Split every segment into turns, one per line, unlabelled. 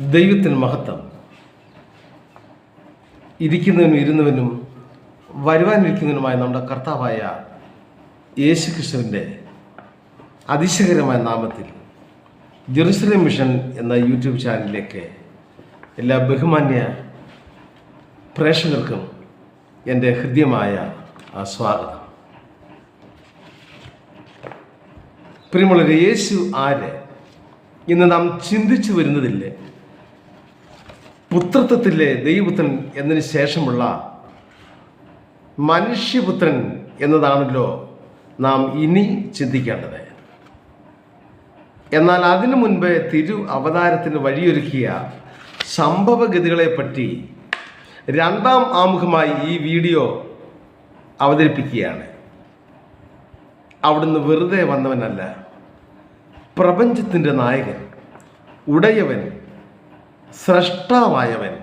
ദൈവത്തിന് മഹത്വം. ഇരിക്കുന്നവനും ഇരുന്നവനും വരുവാനിരിക്കുന്നതിനുമായ നമ്മുടെ കർത്താവായ യേശു ക്രിസ്തുവിന്റെ അതിശയകരമായ നാമത്തിൽ ജെറുസലേം മിഷൻ എന്ന യൂട്യൂബ് ചാനലിലേക്ക് എല്ലാ ബഹുമാന്യ പ്രേക്ഷകർക്കും എന്റെ ഹൃദ്യമായ സ്വാഗതം. പ്രിയമുള്ളവരെ യേശു ആര് ഇന്ന് നാം ചിന്തിച്ചു വരുന്നതില്ലേ പുത്രത്വത്തിലെ ദൈവപുത്രൻ എന്നതിന് ശേഷമുള്ള മനുഷ്യപുത്രൻ എന്നതാണല്ലോ നാം ഇനി ചിന്തിക്കേണ്ടത്. എന്നാൽ അതിനു മുൻപ് തിരു അവതാരത്തിന് വഴിയൊരുക്കിയ സംഭവഗതികളെപ്പറ്റി രണ്ടാം ആമുഖമായി ഈ വീഡിയോ അവതരിപ്പിക്കുകയാണ്. അവിടുന്ന് വെറുതെ വന്നവനല്ല പ്രപഞ്ചത്തിന്റെ നായകൻ ഉടയവൻ സ്രഷ്ടാവായവൻ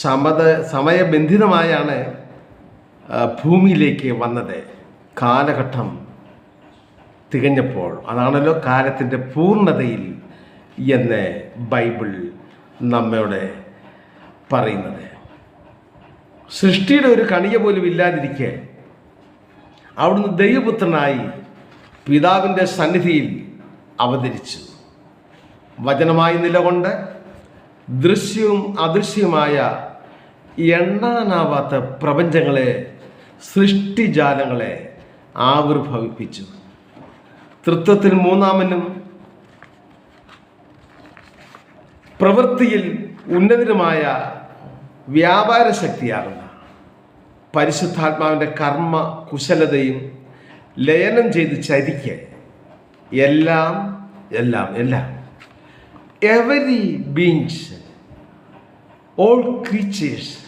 സമത സമയബന്ധിതമായാണ് ഭൂമിയിലേക്ക് വന്നത്. കാലഘട്ടം തികഞ്ഞപ്പോൾ അതാണല്ലോ കാലത്തിന്റെ പൂർണതയിൽ എന്ന് ബൈബിൾ നമ്മോട് പറയുന്നത്. സൃഷ്ടിയുടെ ഒരു കണിക പോലും ഇല്ലാതിരിക്കെ അവിടുന്ന് ദൈവപുത്രനായി പിതാവിന്റെ സന്നിധിയിൽ അവതരിച്ചു. വചനമായി നിലകൊണ്ട് ദൃശ്യവും അദൃശ്യവുമായ എണ്ണാനാവാത്ത പ്രപഞ്ചങ്ങളെ സൃഷ്ടിജാലങ്ങളെ ആവിർഭവിപ്പിച്ചു. തൃത്വത്തിൽ മൂന്നാമനും പ്രവൃത്തിയിൽ ഉന്നതരുമായ വ്യാപാര ശക്തിയാകുന്ന പരിശുദ്ധാത്മാവിന്റെ കർമ്മ കുശലതയും ലയനം ചെയ്ത് ചരിക്ക്. എല്ലാം എല്ലാം എല്ലാം. എവരി ബീങ്സ് ഓൾ ക്രീച്ചേഴ്സ്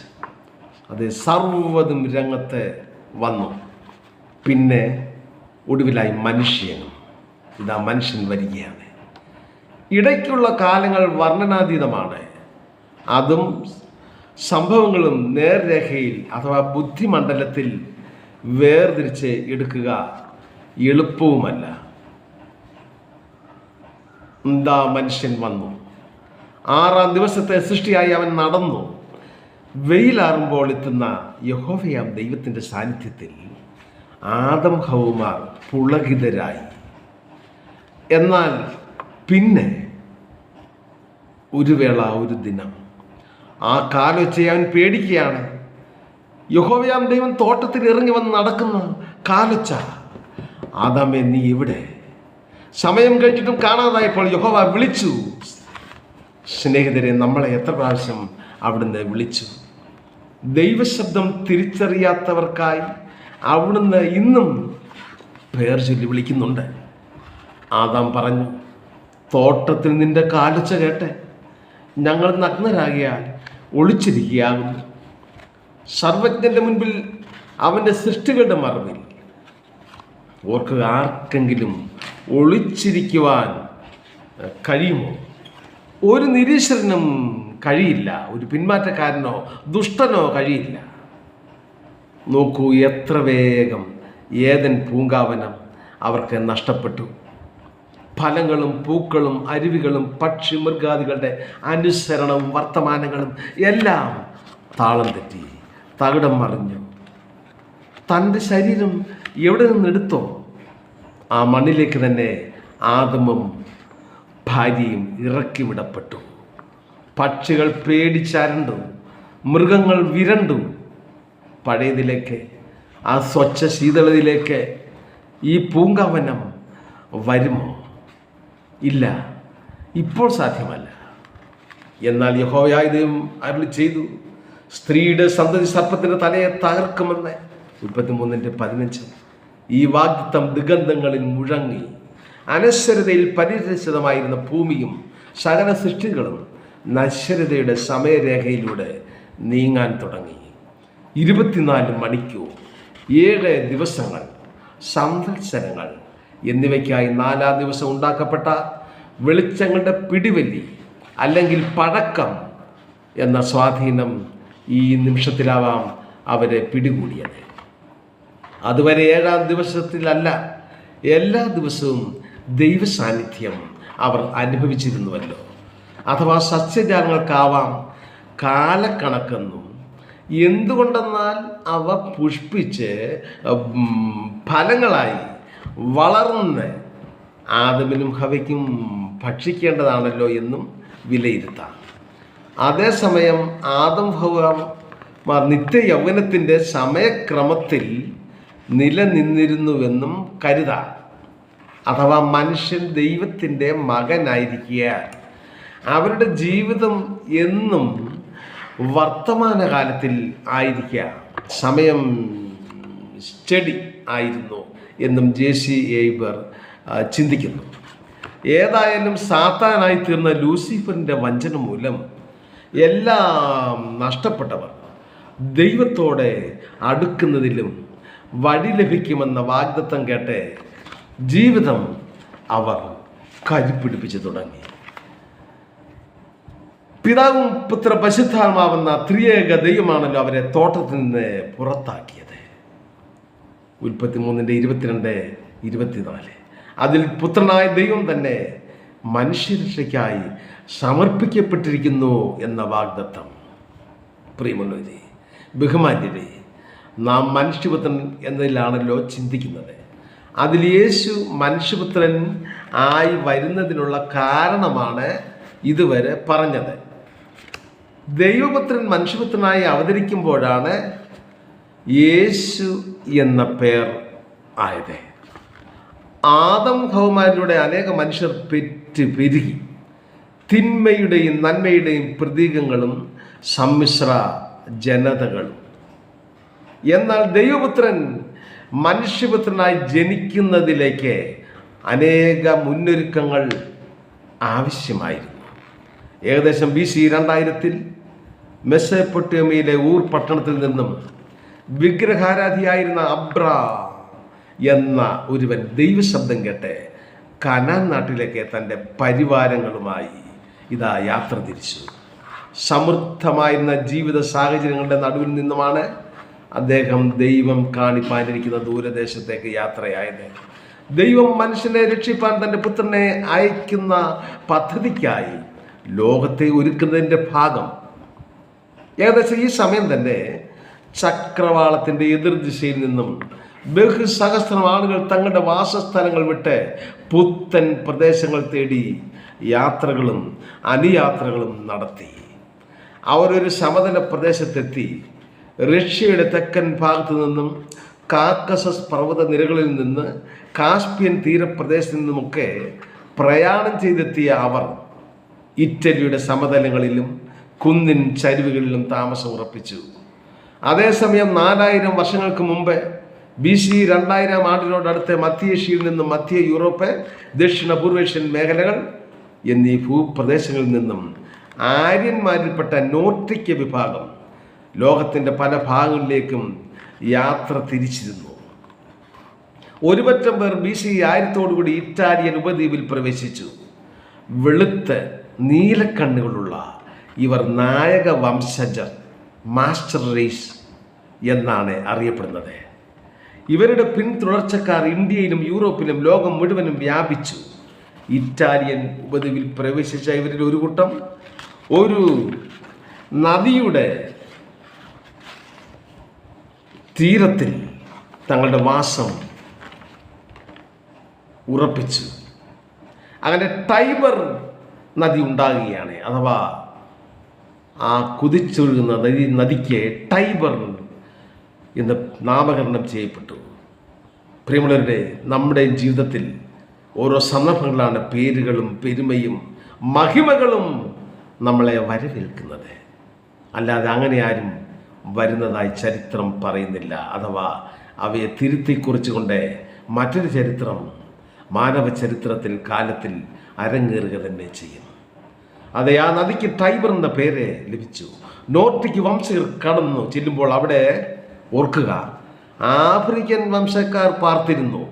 അത് സർവതും രംഗത്ത് വന്നു. പിന്നെ ഒടുവിലായി മനുഷ്യനും ഇതാ മനുഷ്യൻ വരികയാണ്. ഇടയ്ക്കുള്ള കാലങ്ങൾ വർണനാതീതമാണ്. അതും സംഭവങ്ങളും നേർരേഖയിൽ അഥവാ ബുദ്ധിമണ്ഡലത്തിൽ വേർതിരിച്ച് എടുക്കുക എളുപ്പവുമല്ല. എന്താ മനുഷ്യൻ വന്നു? ആറാം ദിവസത്തെ സൃഷ്ടിയായി അവൻ നടന്നു. വെയിലാറുമ്പോൾ എത്തുന്ന യഹോവയാം ദൈവത്തിന്റെ സാന്നിധ്യത്തിൽ ആദം ഹൗമാർ പുളകിതരായി. എന്നാൽ പിന്നെ ഒരു വേള ഒരു ദിനം. ആ കാലൊച്ചയെ അവൻ പേടിക്കുകയാണ്. യഹോവയാം ദൈവം തോട്ടത്തിൽ ഇറങ്ങി വന്ന് നടക്കുന്ന കാലൊച്ച. ആദാമേ നീ എവിടെ? സമയം കഴിഞ്ഞിട്ടും കാണാതായപ്പോൾ യഹോവ വിളിച്ചു. സ്നേഹിതരെ നമ്മളെ എത്ര പ്രാവശ്യം അവിടുന്ന് വിളിച്ചു? ദൈവശബ്ദം തിരിച്ചറിയാത്തവർക്കായി അവിടുന്ന് ഇന്നും പേർ ചൊല്ലി വിളിക്കുന്നുണ്ട്. ആദാം പറഞ്ഞു തോട്ടത്തിൽ നിന്റെ കാലച്ച കേട്ടെ. ഞങ്ങൾ നഗ്നരാകിയാൽ ഒളിച്ചിരിക്കുകയാകുന്നു. സർവജ്ഞന്റെ മുൻപിൽ അവന്റെ സൃഷ്ടികളുടെ മറവിൽ ഓർക്കുക ആർക്കെങ്കിലും ഒളിച്ചിരിക്കുവാൻ കഴിയുമോ? ഒരു നിരീശ്വരനും കഴിയില്ല ഒരു പിന്മാറ്റക്കാരനോ ദുഷ്ടനോ കഴിയില്ല. നോക്കൂ എത്ര വേഗം ഏതൻ പൂങ്കാവനം അവർക്ക് നഷ്ടപ്പെട്ടു. ഫലങ്ങളും പൂക്കളും അരുവികളും പക്ഷി മൃഗാദികളുടെ അനുസരണവും വർത്തമാനങ്ങളും എല്ലാം താളം തെറ്റി തകിടം മറിഞ്ഞു. തന്റെ ശരീരം എവിടെ നിന്നെടുത്തോ? ആ മണ്ണിലേക്ക് തന്നെ ആദമും ഭാര്യയും ഇറക്കി വിടപ്പെട്ടു പക്ഷികൾ പേടിച്ചരണ്ടു മൃഗങ്ങൾ വിരണ്ടു. പഴയതിലേക്ക് ആ സ്വച്ഛ ശീതളത്തിലേക്ക് ഈ പൂങ്കാവനം വരുമോ? ഇല്ല ഇപ്പോൾ സാധ്യമല്ല. എന്നാൽ യഹോയായ ദൈവം അരുളി ചെയ്തു സ്ത്രീയുടെ സന്തതി സർപ്പത്തിന്റെ തലയെ തകർക്കുമെന്ന്. മുപ്പത്തിമൂന്നിന്റെ പതിനഞ്ച്. ഈ വാഗ്ദത്തം ദിഗന്ധങ്ങളിൽ മുഴങ്ങി. അനശ്വരതയിൽ പരിരക്ഷിതമായിരുന്ന ഭൂമിയും സകല സൃഷ്ടികളും നശ്വരതയുടെ സമയരേഖയിലൂടെ നീങ്ങാൻ തുടങ്ങി. ഇരുപത്തിനാല് മണിക്കൂർ ഏഴ് ദിവസങ്ങൾ സംവത്സരങ്ങൾ എന്നിവയ്ക്കായി നാലാം ദിവസം ഉണ്ടാക്കപ്പെട്ട വെളിച്ചങ്ങളുടെ പിടിവലി അല്ലെങ്കിൽ പഴക്കം എന്ന സ്വാധീനം ഈ നിമിഷത്തിലാവാം അവരെ പിടികൂടിയത്. അതുവരെ ഏഴാം ദിവസത്തിലല്ല എല്ലാ ദിവസവും ദൈവ സാന്നിധ്യം അവർ അനുഭവിച്ചിരുന്നുവല്ലോ. അഥവാ സസ്യജാലങ്ങൾക്കാവാം കാലക്കണക്കെന്നും എന്തുകൊണ്ടെന്നാൽ അവ പുഷ്പിച്ച് ഫലങ്ങളായി വളർന്ന് ആദമിനും ഹവയ്ക്കും ഭക്ഷിക്കേണ്ടതാണല്ലോ എന്നും വിലയിരുത്താം. അതേസമയം ആദം ഹവ നിത്യ യൗവനത്തിന്റെ സമയക്രമത്തിൽ നിലനിന്നിരുന്നുവെന്നും കരുതാം. അഥവാ മനുഷ്യൻ ദൈവത്തിന്റെ മകനായിരിക്കുക അവരുടെ ജീവിതം എന്നും വർത്തമാനകാലത്തിൽ ആയിരിക്കുക. സമയം സ്റ്റഡി ആയിരുന്നു എന്നും ജെ സി എയ്ബർ ചിന്തിക്കുന്നു. ഏതായാലും സാത്താനായി തീർന്ന ലൂസിഫറിന്റെ വഞ്ചന മൂലം എല്ലാം നഷ്ടപ്പെട്ടവർ ദൈവത്തോടെ അടുക്കുന്നതിലും വഴി ലഭിക്കുമെന്ന വാഗ്ദത്തം കേട്ട് ജീവിതം അവർ കരിപ്പിടിപ്പിച്ചു തുടങ്ങി. പിതാവും പുത്ര പശുദ്ധാത്മാവെന്ന ത്രിയേക ദൈവമാണല്ലോ അവരെ തോട്ടത്തിൽ നിന്ന് പുറത്താക്കിയത്. ഉൽപ്പത്തി മൂന്നിന്റെ ഇരുപത്തിരണ്ട് ഇരുപത്തിനാല്. അതിൽ പുത്രനായ ദൈവം തന്നെ മനുഷ്യരക്ഷയ്ക്കായി സമർപ്പിക്കപ്പെട്ടിരിക്കുന്നു എന്ന വാഗ്ദത്തം. പ്രിയമുള്ളവരെ ബഹുമാന്യരെ നാം മനുഷ്യപുത്രൻ എന്നതിലാണല്ലോ ചിന്തിക്കുന്നത്. അതിൽ യേശു മനുഷ്യപുത്രൻ ആയി വരുന്നതിനുള്ള കാരണമാണ് ഇതുവരെ പറഞ്ഞത്. ദൈവപുത്രൻ മനുഷ്യപുത്രനായി അവതരിക്കുമ്പോഴാണ് യേശു എന്ന പേർ ആയത്. ആദം ഹൗമാരിലൂടെ അനേക മനുഷ്യർ പെറ്റ് പെരുകി. തിന്മയുടെയും നന്മയുടെയും പ്രതീകങ്ങളും സമ്മിശ്ര ജനതകളും. എന്നാൽ ദൈവപുത്രൻ മനുഷ്യപുത്രനായി ജനിക്കുന്നതിലേക്ക് അനേക മുന്നൊരുക്കങ്ങൾ ആവശ്യമായിരുന്നു. ഏകദേശം ബി സി രണ്ടായിരത്തിൽ മെസ്സപ്പൊട്ടേമിയയിലെ ഊർ പട്ടണത്തിൽ നിന്നും വിഗ്രഹാരാധിയായിരുന്ന അബ്ര എന്ന ഒരുവൻ ദൈവശബ്ദം കേട്ട് കനാൻ നാട്ടിലേക്ക് തന്റെ പരിവാരങ്ങളുമായി ഇതാ യാത്ര തിരിച്ചു. സമൃദ്ധമായിരുന്ന ജീവിത സാഹചര്യങ്ങളുടെ നടുവിൽ നിന്നുമാണ് അദ്ദേഹം ദൈവം കാണിപ്പാനിരിക്കുന്ന ദൂരദേശത്തേക്ക് യാത്രയായത്. ദൈവം മനുഷ്യനെ രക്ഷിപ്പാൻ തന്റെ പുത്രനെ അയക്കുന്ന പദ്ധതിക്കായി ലോകത്തെ ഒരുക്കുന്നതിന്റെ ഭാഗം. ഏകദേശം ഈ സമയം തന്നെ ചക്രവാളത്തിന്റെ എതിർദിശയിൽ നിന്നും ബഹുസഹസ്രം ആളുകൾ തങ്ങളുടെ വാസസ്ഥലങ്ങൾ വിട്ട് പുത്തൻ പ്രദേശങ്ങൾ തേടി യാത്രകളും അനുയാത്രകളും നടത്തി. അവരൊരു സമതല പ്രദേശത്തെത്തി. റഷ്യയുടെ തെക്കൻ ഭാഗത്തു നിന്നും കാക്കസസ് പർവത നിരകളിൽ നിന്ന് കാസ്പിയൻ തീരപ്രദേശത്തു നിന്നുമൊക്കെ പ്രയാണം ചെയ്തെത്തിയ അവർ ഇറ്റലിയുടെ സമതലങ്ങളിലും കുന്നിൻ ചരിവുകളിലും താമസം ഉറപ്പിച്ചു. അതേസമയം നാലായിരം വർഷങ്ങൾക്ക് മുമ്പ് ബി സി രണ്ടായിരം ആണ്ടിനോടടുത്ത് മധ്യേഷ്യയിൽ നിന്നും മധ്യ യൂറോപ്പ് ദക്ഷിണ പൂർവേഷ്യൻ മേഖലകൾ എന്നീ ഭൂപ്രദേശങ്ങളിൽ നിന്നും ആര്യന്മാരിൽപ്പെട്ട നോർട്ടിക്ക വിഭാഗം ലോകത്തിന്റെ പല ഭാഗങ്ങളിലേക്കും യാത്ര തിരിച്ചിരുന്നു. ഒരുപറ്റം പേർ ബി സി ആയിരത്തോടുകൂടി ഇറ്റാലിയൻ ഉപദ്വീപിൽ പ്രവേശിച്ചു. വെളുത്ത് നീലക്കണ്ണുകളുള്ള ഇവർ നായക വംശജർ മാസ്റ്റർ റേസ് എന്നാണ് അറിയപ്പെടുന്നത്. ഇവരുടെ പിന്തുടർച്ചക്കാർ ഇന്ത്യയിലും യൂറോപ്പിലും ലോകം മുഴുവനും വ്യാപിച്ചു. ഇറ്റാലിയൻ ഉപദ്വീപിൽ പ്രവേശിച്ച ഇവരിൽ ഒരു കൂട്ടം ഒരു നദിയുടെ തീരത്തിൽ തങ്ങളുടെ വാസം ഉറപ്പിച്ചു അങ്ങനെ ടൈബർ നദി ഉണ്ടാകുകയാണ് അഥവാ ആ കുതിച്ചൊഴുകുന്ന നദി നദിക്ക് ടൈബർ എന്ന് നാമകരണം ചെയ്യപ്പെട്ടു. പ്രിയമുള്ളവരുടെ നമ്മുടെ ജീവിതത്തിൽ ഓരോ സന്ദർഭങ്ങളാണ് പേരുകളും പെരുമയും മഹിമകളും നമ്മളെ വരവേൽക്കുന്നത്. അല്ലാതെ അങ്ങനെ ആരും വരുന്നതായി ചരിത്രം പറയുന്നില്ല. അഥവാ അവയെ തിരുത്തി കുറിച്ചുകൊണ്ട് മറ്റൊരു ചരിത്രം മാനവ ചരിത്രത്തിൽ കാലത്തിൽ അരങ്ങേറുക തന്നെ ചെയ്യും. അതെ ആ നദിക്ക് ടൈബർ എന്ന പേര് ലഭിച്ചു. നോർത്തിക്ക് വംശകർ കടന്നു ചെല്ലുമ്പോൾ അവിടെ ഓർക്കുക ആഫ്രിക്കൻ വംശക്കാർ പാർത്തിരുന്നു.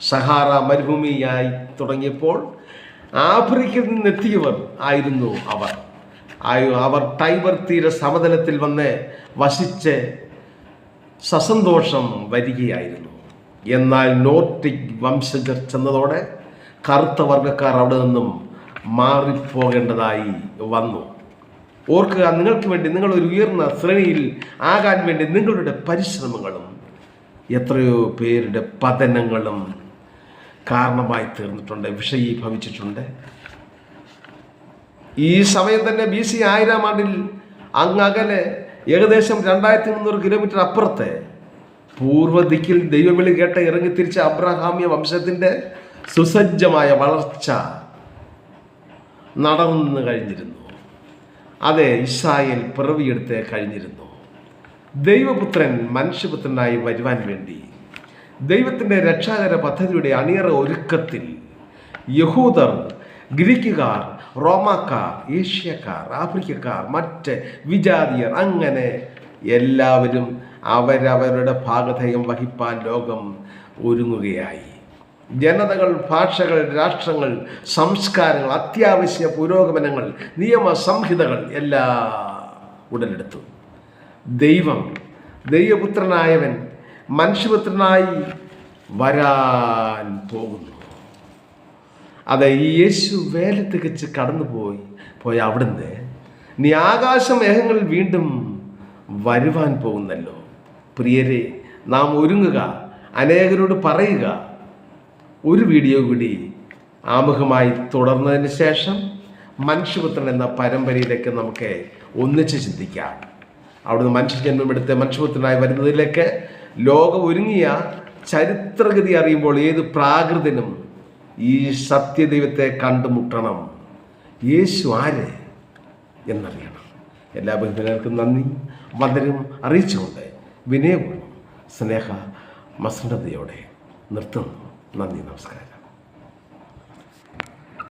സഹാറ മരുഭൂമിയായി തുടങ്ങിയപ്പോൾ ആഫ്രിക്കയിൽ നിന്നെത്തിയവർ ആയിരുന്നു അവർ. അവർ ടൈബർ തീര സമതലത്തിൽ വന്ന് വസിച്ച് സസന്തോഷം വരികയായിരുന്നു. എന്നാൽ നോർട്ടിക് വംശജർ ചെന്നതോടെ കറുത്ത വർഗക്കാർ അവിടെ നിന്നും മാറിപ്പോകേണ്ടതായി വന്നു. ഓർക്കുക നിങ്ങൾക്ക് വേണ്ടി നിങ്ങൾ ഒരു ഉയർന്ന ശ്രേണിയിൽ ആകാൻ വേണ്ടി നിങ്ങളുടെ പരിശ്രമങ്ങളും എത്രയോ പേരുടെ പതനങ്ങളും കാരണമായി തീർന്നിട്ടുണ്ട് വിഷയീഭവിച്ചിട്ടുണ്ട്. ഈ സമയം തന്നെ ബി സി ആയിരം ആണ്ടിൽ അങ്ങകലെ ഏകദേശം രണ്ടായിരത്തി മുന്നൂറ് കിലോമീറ്റർ അപ്പുറത്തെ പൂർവദിക്കിൽ ദൈവവിളി കേട്ട ഇറങ്ങിത്തിരിച്ച അബ്രഹാമ്യ വംശത്തിന്റെ സുസജ്ജമായ വളർച്ച നടന്നു കഴിഞ്ഞിരുന്നു. അതെ ഇസ്രായേൽ പിറവിയെടുത്ത് കഴിഞ്ഞിരുന്നു. ദൈവപുത്രൻ മനുഷ്യപുത്രനായി വരുവാൻ വേണ്ടി ദൈവത്തിന്റെ രക്ഷാകര പദ്ധതിയുടെ അണിയറ ഒരുക്കത്തിൽ യഹൂദർ ഗ്രീക്കുകാർ റോമാക്കാർ ഏഷ്യക്കാർ ആഫ്രിക്കക്കാർ മറ്റ് വിജാതിയർ അങ്ങനെ എല്ലാവരും അവരവരുടെ ഭാഗധേയം വഹിപ്പാൻ ലോകം ഒരുങ്ങുകയായി. ജനതകൾ ഭാഷകൾ രാഷ്ട്രങ്ങൾ സംസ്കാരങ്ങൾ അത്യാവശ്യ പുരോഗമനങ്ങൾ നിയമ സംഹിതകൾ എല്ലാം ഉടലെടുത്തു. ദൈവം ദൈവപുത്രനായവൻ മനുഷ്യപുത്രനായി വരാൻ പോകുന്നു. അതെ ഈ യേശു വേല തികച്ച് കടന്നുപോയി. പോയ അവിടുന്ന്. നീ ആകാശ മേഘങ്ങളിൽ വീണ്ടും വരുവാൻ പോകുന്നല്ലോ. പ്രിയരെ നാം ഒരുങ്ങുക അനേകരോട് പറയുക. ഒരു വീഡിയോ കൂടി ആമുഖമായി തുടർന്നതിന് ശേഷം മനുഷ്യപുത്രൻ എന്ന പരമ്പരയിലേക്ക് നമുക്ക് ഒന്നിച്ച് ചിന്തിക്കാം. അവിടുന്ന് മനുഷ്യജന്മമെടുത്ത് മനുഷ്യപുത്രനായി വരുന്നതിലേക്ക് ലോകം ഒരുങ്ങിയ ചരിത്രഗതി അറിയുമ്പോൾ ഏത് പ്രാകൃതനും ഈ സത്യദൈവത്തെ കണ്ടുമുട്ടണം. യേശു ആര് എന്നറിയണം. എല്ലാ ബന്ധുക്കൾക്കും നന്ദി. വന്ദനം അറിയിച്ചുകൊണ്ട് വിനയപൂർവം സ്നേഹ മസൃണതയോടെ നിർത്തുന്നു. നന്ദി നമസ്കാരം.